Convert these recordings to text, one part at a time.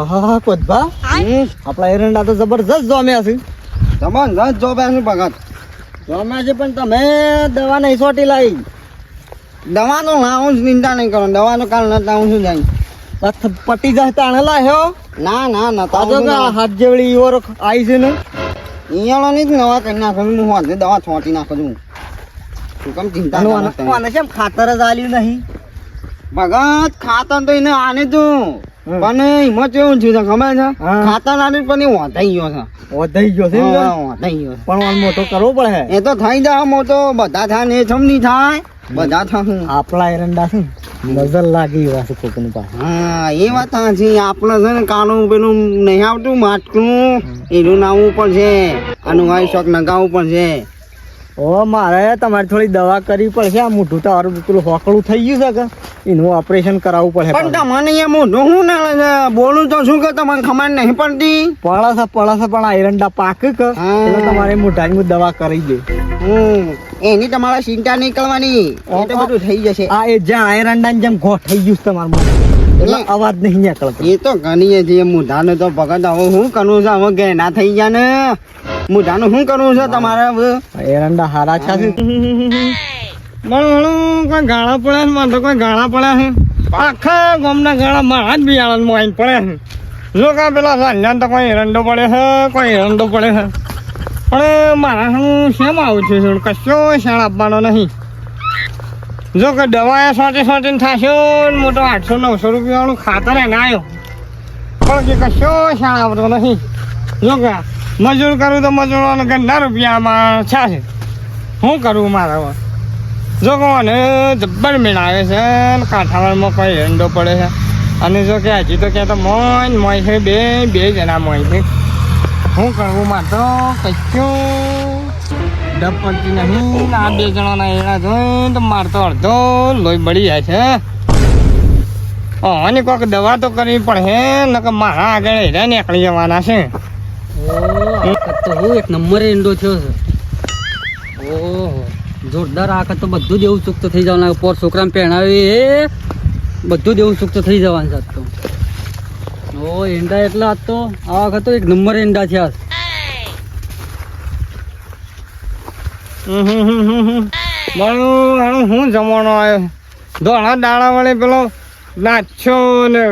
આહાહા, કોદભા આપણા એરંડા તો જબરજસ્ત જોમ્યા છે. તમાન જ જો બેસું ભગત. જોમ્યા છે પણ તમે દવા નહીં સોટી લાવી. દવાનો ના હું ચિંતા નહીં કરો. દવાનો કાલ નતા હું શું જાય પટી જાય તાણે લાવ્યો ના ના ના તાજો હાથ જેવડી ઈવરો આવી છે ને. ઈયળો ની જ નવા કરી નાખું. હું હાથે દવા છોટી નાખું છું. શું કેમ ચિંતા કેમ ખાતર જ આલ્યું નહીં? ભગત ખાતર તો એને આને તું. પણ એમાં કેવું થયું છે ખબર છે? ખાતા નાની પણ એ વધાઈ ગયો છે. વધાઈ ગયો છે વધાઈ ગયો પણ મોટો કરવો પડે એ તો થઈ જાય મોટો બધા થાય ને છમ નહીં થાય. બધા થાય આપણા એરંડા છે નજર લાગી એવા છે કોકની પાસે. હા એ વાત છે. આપણે છે ને કાળું પેલું નહીં આવતું માટકું એનું નાવું પણ છે. આનું વાય શોખ નગાવું પણ છે. ઓ મારે તમારે થોડી દવા કરવી પડશે. આ મોઢું તારું પેલું હોકળું થઈ ગયું છે કે? એનું ઓપરેશન કરાવવું પડે પણ તમને અહીંયા મોઢું શું ના બોલું તો શું કે તમને ખબર નહીં પડતી? પળસ પળસ પણ આ પાક કે? એટલે તમારે મોઢાની દવા કરી દે. હમ. એની તમારે ચિંતા નહીં કરવાની એ તો બધું થઈ જશે. આ એ જ્યાં આયરનડા જેમ ઘો થઈ ગયું છે તમારું. એટલે અવાજ નહીં નીકળતો. એ તો ગણીએ જે મોઢાને તો ભગત હવે હું કરું છે? હવે ઘેના થઈ ગયા ને. મુઢાનું શું કરવું છે તમારે એરંડા હારા છે. પણ કોઈ ગાળા પડ્યા છે? મને તો કોઈ ગાળા પડ્યા છે? આખા ગામના ગાળા મારા જ બિયારણ આવીને પડ્યા છે. જો કા પેલા સાંજાન તો કોઈ એરંડો પડે છે કોઈ એરંડો પડે છે. પણ મારા હું શેમ આવું છું? કશો શાણ આપવાનો નહીં. જો કે દવા સોટી સોટીને થશે ને મોટો આઠસો નવસો રૂપિયાવાળું ખાતર એને આવ્યો પણ કે કશો શાણ આવતો નહીં. જો કે મજૂર કરું તો મજૂરોને ગંદા રૂપિયામાં છે શું કરવું મારે જો કોને જબ્બર મીણ આવે છે ને કાંઠાવાળમાં કોઈ હેંડો પડે છે. અને જો કે હજી તો ક્યાં તો મોય મોય છે, બે બે જણા મોય છે. શું કરવું મારે તો કશું ડબ પડતી નહીં આ બે જણાના એના જોઈ તો મારે તો અડધો લોહી બળી જાય છે. અને કોઈક દવા તો કરવી પડે નકર મારા આગળ હેરા નીકળી જવાના છે. તો હું, એક નંબર ઈંડો થયો છે. જોરદાર આખત તો બધું જ એવું થઈ જવાનું. પોર છોકરાને પહેણાવી, એ બધું જ એવું થઈ જવાનું છે તો. ઓ ઈંડા એટલા આજ તો, આ વખત તો એક નંબર એંડા થયા છે. જમવાનો આવ્યો? ધોળા દાડા પેલો નાચ્યો ને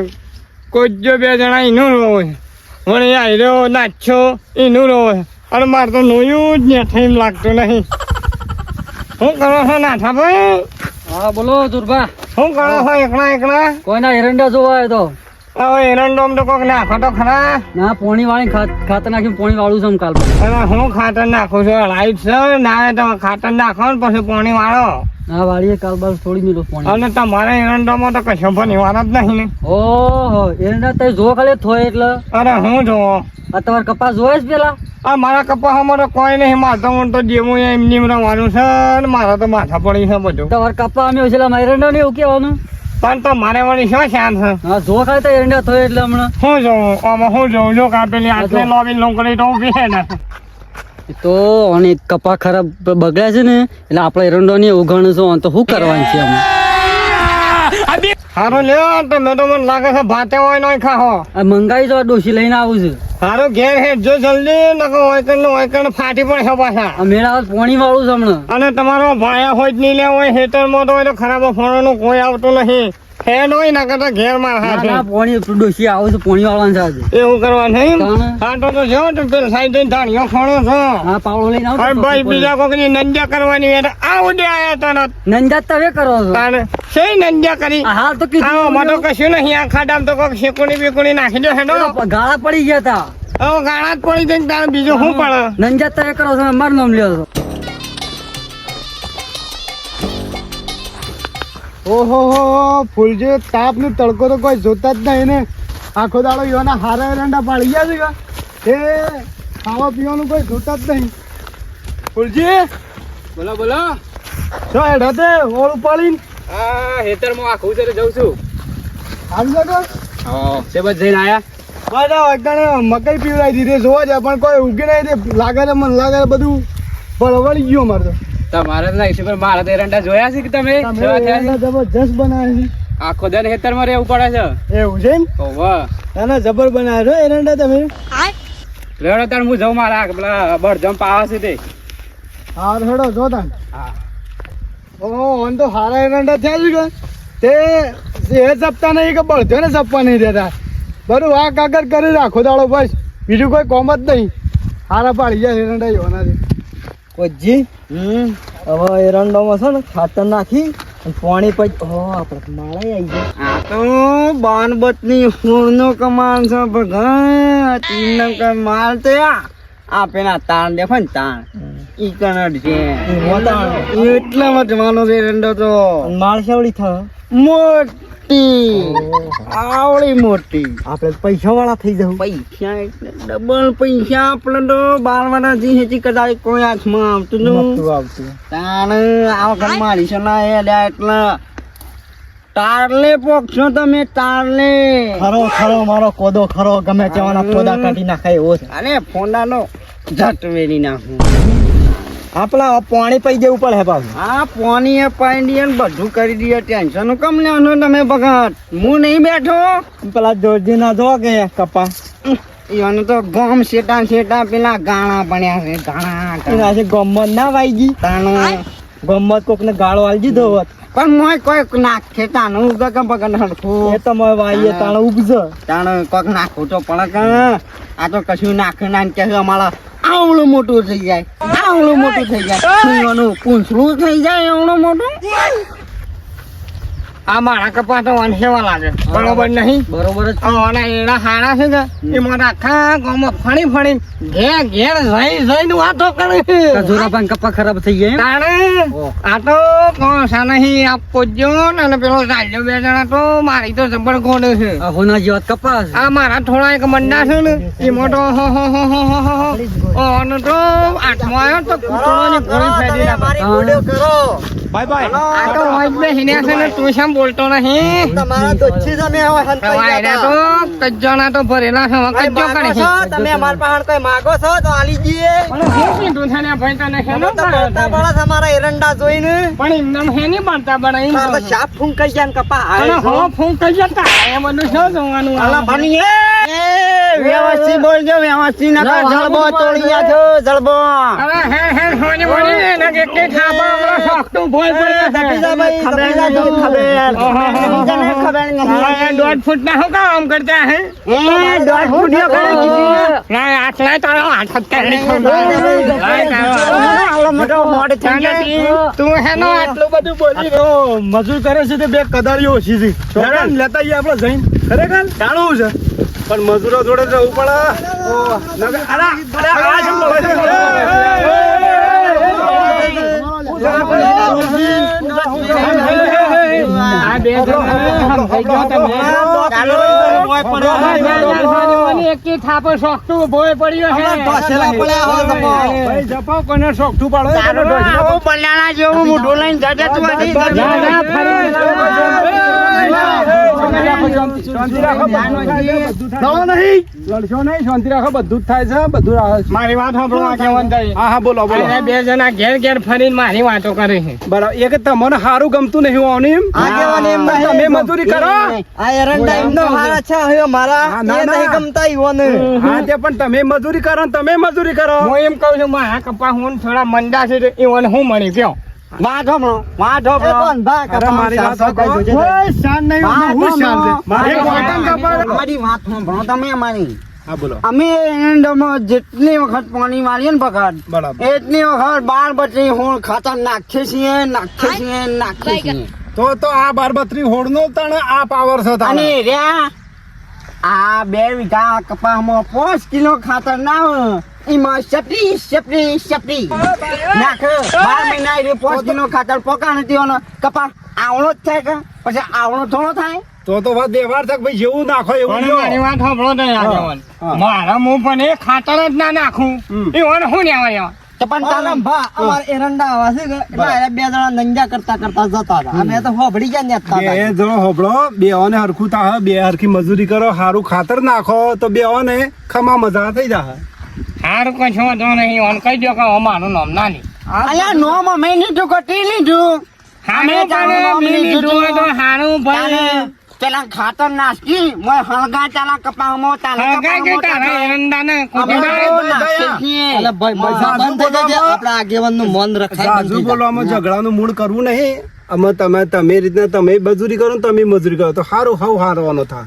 કોઈ બે જણા એનું રોવે વળી આવ્યો નાચ્યો એનું રો અને મારે તો નોયું જ ને એમ લાગતું નહીં. શું કરો છો નાથા ભાઈ? હા બોલો દુર્ભા શું કરો છો એકલા એકલા? કોઈના એરંડા જોવા આવ્યો તો? હવે એરંડોમ તો કોક નાખો તો ખરા. ના પોણી વાળી ખાતર નાખીને પોણી વાળું છે કાલ હું ખાતર નાખું છું લાઈટ છે ના તો ખાતર નાખો ને પછી પાણી વાળો. ના વાળીએ કાલ બાર થોડી મિલો પોણી. અને તમારા એરંડોમાં તો કશો પણ જ નહીં ને. ઓહો એરંડા તો જો ખાલી થોય એટલે. અરે હું જોવો? આ તમારે કપાસ જોયે જ પેલા? આ મારા કપાસ અમારો કોઈ નહીં મારતો હું તો જેવું એમની એમ રવાનું છે ને મારા તો માથા પડી છે બધું. તમારે કપા અમે એરંડા ને એવું કહેવાનું? પણ તો મારે વળી શું શાંત છે? હા જો ખાલી તો એરંડા થયો એટલે હમણાં. હું જોઉં આમાં હું જોઉં જો કાપેલી આટલે લોબી નોકરી તો ઊભી છે ને. તો અને કપા ખરાબ બગડ્યા છે ને એટલે આપણે એરંડો ની ઉઘાણું તો શું કરવાનું છે અમે સારું લ્યો તમે તો મને લાગે છે ભાતે હોય નહીં ખાહો. મંગાવી તો જો આ લઈને આવું છું. સારું ઘેર હેઠ જો જલ્દી નકો કે હોય કે ફાટી છે પાછા. મેળા પોણી વાળું છે હમણાં. અને તમારો ભાયા હોય જ નહીં લેવો હોય હેતરમાં તો હોય તો ખરાબ ફોનનું કોઈ આવતું નહીં. હેડ ના કરતા ઘેરમાં ના ના પોણી ડોશી આવું છે પોણી વાળવાનું છે એવું કરવા નહીં તાણે. તો જો તો પેલ સાઈડ જઈને ધાણીઓ ખોણો છો. હા પાવડો લઈને આવું અરે ભાઈ બીજા કોકની નંદ્યા કરવાની હોય તો આ ઉડે આયા તરત નંજા કરો છો? તાણે સે નંદ્યા કરી? હાલ તો આવો માં કશું નહીં આ ખાડામાં તો કોક શેકુણી બીકુણી નાખી દો હેડો. ગાળા પડી ગયા તા. ગાળા જ પડી જાય ને બીજું શું પડે? નંજા તમે કરો છો મારું નામ લ્યો છો. ઓહો હો ફૂલજી તાપનું તડકો તો કોઈ જોતા જ નહીં ને. આખો દાડો યોના હારા એરંડા પાડી ગયા છે એ ખાવા પીવાનું કોઈ જોતા જ નહીં. ફૂલજી બોલો બોલો. જો હેઠા તે ઓળ ઉપાડીને. હા હેતરમાં આખું છે જઉં છું. આવી જતો હા છે બસ જઈને આયા. બધા એકદાણે મકઈ પીવડાવી દીધી જોવા જાય પણ કોઈ ઉગી નહીં લાગે મને લાગે છે બધું બળવળી ગયું મારે તો. તમારે નહીં પણ મારા એરંડા જોયા છે કે તમે? જબરજસ્ત બનાવે આખો દન હેતરમાં રહેવું પડે છે. છે એવું છે ઓવા ના ના જબર બનાવ્યો છો એરંડા તમે? રેડો તાર હું જઉં મારા પેલા બળ જમ્પ આવે છે તે. હા રેડો જો તાન ઓ ઓન તો હારા એરંડા થયા છે તે એ જપતા નહીં કે બળજો ને જપવા નહીં દેતા. બરું આ કાગર કરી રાખો દાડો બસ. બીજું કોઈ કોમ જ નહીં. હારા પાડી જાય એરંડા યોનાથી કોજી હવે એરંડામાં છે ને ખાતર નાખી પાણી પછી ઓ આપણે માળા આવી ગયો. આ તો બાનબતની ફૂળનો કમાન છે ભગવાન. તીન કઈ માલ તો આ? પેલા તાણ દેખો ને તાણ. ઈ કનડ છે. એટલામાં જવાનો છે એરંડો તો. માળ શેવડી મોટ મોટી આવડી મોટી. આપણે પૈસા વાળા થઈ જવું પૈસા એટલે ડબલ પૈસા આપણે તો બાર વાળા જી હેચી કદાચ કોઈ હાથમાં આવતું નતું આવતું. તાણે આ વખત મારી છે ના એ એટલે તારલે પોક્ષો તમે તારલે. ખરો ખરો મારો કોદો ખરો ગમે તેવાના કોદા કાઢી નાખાય એવો અરે ફોંડાનો ઝટ વેરી નાખું. આપણા પાણી પી દેવું પડે પાછું. આ પાણી એ ને બધું કરી દઈએ ટેન્શન કમ લેવાનું તમે ભગત હું નહીં બેઠો. પેલા જોરજી ના જો કે કપા. એને તો ગમ શેટા શેટા પેલા ગાણા બન્યા છે ગાણા એના છે ગમત ના વાઈજી તાણું. ગમત કોક ને ગાળો આલજી દીધો હોત. પણ મોય કોઈક નાખે તાનું ઉગા કે બગન હડખું એ તો મોય વાઈએ તાણ ઉપજો તાણ કોક નાખવું તો પડે કે. આ તો કશું નાખે ના કે અમારા આવડું મોટું થઈ જાય. આવડું મોટું થઈ જાય. પૂંછડું થઈ જાય આવડું મોટું. આ મારા કપા તો વંશેવા લાગે. બરોબર નહીં? બરોબર જ. અને એના હાડા છે ને એ મારા આખા ગામમાં ફણી ફણી ઘેર ઘેર જઈ જઈને વાતો કરે છે. પણ કપા ખરાબ થઈ ગયા? તાણે આ તો કોણ નહીં આપો જો અને પેલો ચાલ્યો બે જણા તો મારી તો જબર ગોડ છે. હોના જેવા કપ્પા આ મારા થોડા એક મંડા છે ને એ મોટો હો હો હો હો હો હો હો. અને તો આઠમો આવ્યો તો કૂતરોની ગોળી ફેરી નાખે. બાય બાય આ તો હોય જ છે ને તું શેમ બોલતો નહીં. તમારા દોછી તમે હવે વાયરા તો. કજ્જોના તો ભરેલા છે કજ્જો કરે છે તમે અમારા પાસે કોઈ માગો છો તો આલી જઈએ. પણ હું કીધું છે ને ભાઈ તને ભાવ છે? તમારા એરંડા જોઈને. પણ એમને હેની બનતા બનાવી તાર તો શાપ ફૂંક કરી જાય ને કપા અને હો ફૂંક કરી જતા એ શું જોવાનું અલા આવે? એ! વ્યવસ્થિત બોલજો વ્યવસ્થિત નકર જળબો તોડી છો જળબો. અરે હે હે હોની બોલી. ને કે કે ખાવા હમણાં શોખતું ભોય પડે છે. ખબર નથી ખબર. બીજાને ખબર હા, કરતા એ દોઢ કરે કીધી ના તારો હાથ મોટો થઈ તી. તું આટલું બધું બોલી તો મજૂર કરે છે તે બે કદાળીઓ ઓછી છે. લેતા આવીએ આપણે જઈને. ખરેખર? જાણવું છે. પણ મજૂરો જોડે જવું પડે જેવું મોઢું લઈને જજે તું હજી. જા, જા, ફરી. શાંતિ રાખો બધું જ થાય છે બધું મારી વાત સાંભળો આ કેવન હા હા બોલો બોલો. બે જણા ઘેર ઘેર ફરીને મારી વાતો કરે છે. બરાબર એક તમને સારું ગમતું નહીં હોવાનું એમ? આગેવાન એમ તમે મજૂરી કરો. આ હારા મારા એ નહીં ગમતા ઈવોને. હા તે પણ તમે મજૂરી કરો તમે મજૂરી કરો. હું એમ કહું છું મારા કપા હું થોડા મંદા છે તો હું મળી ગયો. વાત સાંભળો, વાત સાંભળો. મારી વાત સાંભળો. કોઈ શાન નહીં, હું શાન છે? મારી વાતન કપાળ. અમારી વાત સાંભળો તમે અમારી હા બોલો અમે એન્ડમાં જેટલી વખત પાણી મારીએ ને પકડ એટલી વખત બાર બચી હોળ ખાતર નાખીએ છીએ નાખીએ છીએ નાખીએ છીએ તો તો આ બારબત્રી હોડનો તણ આ પાવર છે. અને રે આ બે વીઘા કપાસમાં પાંચ કિલો ખાતર ના એમાં સપરી સપરી સપરી નાખ બાર મહિના એ પાંચ કિલો ખાતર પોકા નથી હોવાનો. કપાસ આવણો જ થાય કે પછી આવણો થોડો થાય. તો તો વાત વ્યવહાર છે ભાઈ જેવું નાખો એવું. મારી વાત સાંભળો ને. મારા મું પણ એ ખાતર જ ના નાખું. એ એવોને હું ને લેવા તો પણ તારે અમારે એરંડા આવા છે કે એટલે બે જણા નંજા કરતા કરતા જતા હતા. અમે તો હોભળી ગયા ને હતા. બે. જણો હોબળો બેઓને હરખું થાય બે હરખી મજૂરી કરો સારું ખાતર નાખો તો બે ઓને ખમા મજા થઈ જાય સારું કશું વાંધો નહીં ઓન કહી દો કે અમારું નામ નાની. અલ્યા નોમ અમે લીધું કટી લીધું? અમે તારું બી લીધું. તો હારું ભાઈ. પેલા ખાતર નાસ્તી મોય હળગા ચાલા કપામાં તાલા હળગાય કે તારા? એરંડાને અલા ભાઈ ભાઈ બંધ થઈ જજે આપણા આગેવાનનું મન રખાય થઈ બોલો આમાં ઝઘડાનું મૂળ કરવું નહીં. આમાં તમે તમે રીતના તમે મજૂરી કરો તમે મજૂરી કરો તો સારું હાવ હારવાનો થાય